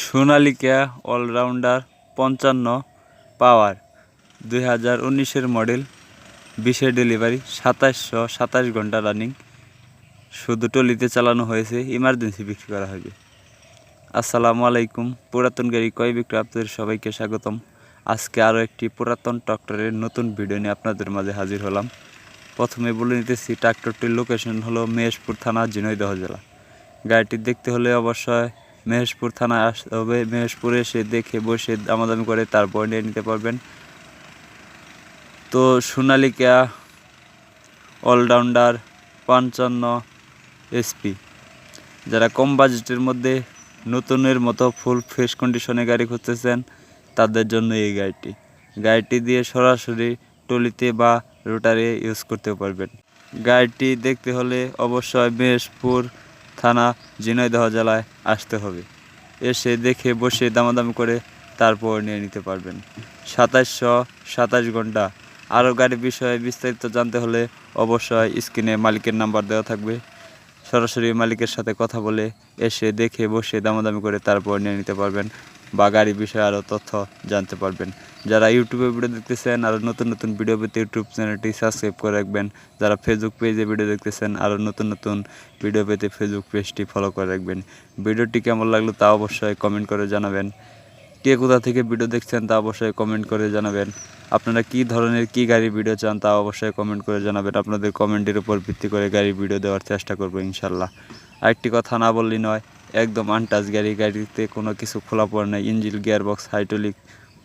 Sonalika allrounder পঞ্চান্ন পাওয়ার, দুই হাজার উনিশের মডেল, বিশে ডেলিভারি, সাতাশশো সাতাশ ঘণ্টা রানিং, শুধু টলিতে চালানো হয়েছে, ইমার্জেন্সি বিক্রি করা হবে। আসসালামু আলাইকুম, পুরাতন গাড়ি কয় বিক্রি আপনাদের সবাইকে স্বাগতম। আজকে আরও একটি পুরাতন ট্রাক্টরের নতুন ভিডিও নিয়ে আপনাদের মাঝে হাজির হলাম। প্রথমে বলে নিতেছি, ট্রাক্টরটির লোকেশন হলো মেহেশপুর থানা, ঝিনাইদহ জেলা। গাড়িটি দেখতে হলে অবশ্যই মেহেশপুর থানায় আসতে হবে মেহেশপুরে এসে দেখে বসে দামাদামি করে তারপর নিয়ে নিতে পারবেন। তো সোনালিকা অলরাউন্ডার, পঞ্চান্ন, এসপি। যারা কম বাজেটের মধ্যে নতুনের মতো ফুল ফ্রেশ কন্ডিশনে গাড়ি খুঁজতেছেন, তাদের জন্য এই গাড়িটি। গাড়িটি দিয়ে সরাসরি টলিতে বা রোটারে ইউজ করতে পারবেন। গাড়িটি দেখতে হলে অবশ্যই মেহেশপুর থানা, ঝিনাইদহ জেলায় আসতে হবে। এসে দেখে বসে দামাদামি করে তারপর নিয়ে নিতে পারবেন। সাতাশশো সাতাশ ঘণ্টা। আরও গাড়ির বিষয়ে বিস্তারিত জানতে হলে অবশ্যই স্ক্রিনে মালিকের নাম্বার দেওয়া থাকবে। সরাসরি মালিকের সাথে কথা বলে এসে দেখে বসে দামাদামি করে তারপর নিয়ে নিতে পারবেন। বা গাড়ি বিষয়ে আরও তথ্য জানতে পারবেন। যারা ইউটিউবে ভিডিও দেখতেছেন আরও নতুন নতুন ভিডিও পেতে ইউটিউব চ্যানেলটি সাবস্ক্রাইব করে রাখবেন। যারা ফেসবুক পেজে ভিডিও দেখতেছেন আরও নতুন নতুন ভিডিও পেতে ফেসবুক পেজটি ফলো করে রাখবেন। ভিডিওটি কেমন লাগল তা অবশ্যই কমেন্ট করে জানাবেন। কে কোথা থেকে ভিডিও দেখছেন তা অবশ্যই কমেন্ট করে জানাবেন। আপনারা কি ধরনের কি গাড়ির ভিডিও চান তা অবশ্যই কমেন্ট করে জানাবেন। আপনাদের কমেন্টের উপর ভিত্তি করে গাড়ির ভিডিও দেওয়ার চেষ্টা করব ইনশাল্লাহ আরেকটি কথা না বললেই নয় একদম আনটাচ গাড়ি, গাড়িতে কোনো কিছু খোলা পড়া নেই engine gear box hydraulic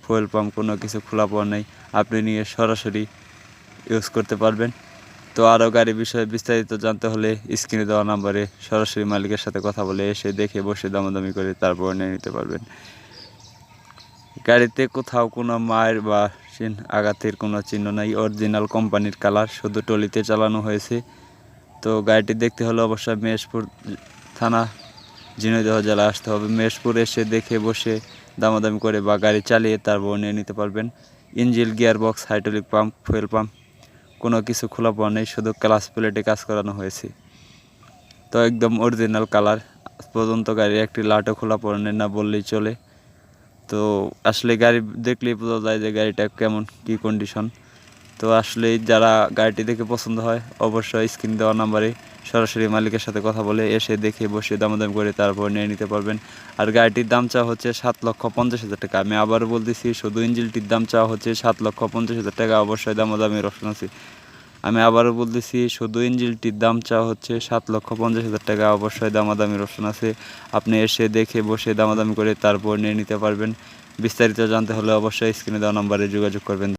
fuel pump কোনো কিছু খোলা পড়া নেই, আপনি নিয়ে সরাসরি ইউজ করতে পারবেন। তো আরও গাড়ির বিষয়ে বিস্তারিত জানতে হলে স্ক্রিনে দেওয়া নাম্বারে সরাসরি মালিকের সাথে কথা বলে এসে দেখে বসে দামাদামি করে তারপর নিয়ে নিতে পারবেন। গাড়িতে কোথাও কোনো মায়ের বা আঘাতের কোনো চিহ্ন নাই অরিজিনাল কোম্পানির কালার শুধু টলিতে চালানো হয়েছে। তো গাড়িটি দেখতে হলে অবশ্যই মেহেশপুর থানা ঝিনাইদহ জেলা আসতে হবে। মেহেশপুর এসে দেখে বসে দামাদামি করে বা গাড়ি চালিয়ে তারপর নিয়ে নিতে পারবেন। Engine gear box hydraulic pump, fuel pump, কোনো কিছু খোলা পাওয়া নেই, শুধু ক্লাস প্লেটে কাজ করানো হয়েছে। তো একদম অরিজিনাল কালার পর্যন্ত গাড়ির একটি লাটও খোলা পড়ে না বললেই চলে। তো আসলে গাড়ি দেখলেই বোঝা যায় যে গাড়িটা কেমন, কি কন্ডিশন তো আসলে যারা গাড়িটি দেখে পছন্দ হয়, অবশ্যই স্ক্রিন দেওয়া নাম্বারে সরাসরি মালিকের সাথে কথা বলে এসে দেখে বসে দামাদাম করে তারপর নিয়ে নিতে পারবেন। আর গাড়িটির দাম চাওয়া হচ্ছে সাত লক্ষ পঞ্চাশ হাজার টাকা। আমি আবার বলতেছি, শুধু ইঞ্জিলটির দাম চাওয়া হচ্ছে সাত লক্ষ পঞ্চাশ হাজার টাকা। অবশ্যই দামাদামি রসন আছে। আমি আবারও বলতেছি, শুধু ইঞ্জিলটির দাম চাওয়া হচ্ছে সাত লক্ষ পঞ্চাশ হাজার টাকা। অবশ্যই দামাদামির অপশন আছে। আপনি এসে দেখে বসে দামাদামি করে তারপর নিয়ে নিতে পারবেন। বিস্তারিত জানতে হলে অবশ্যই স্ক্রিনে দেওয়া নম্বরে যোগাযোগ করবেন।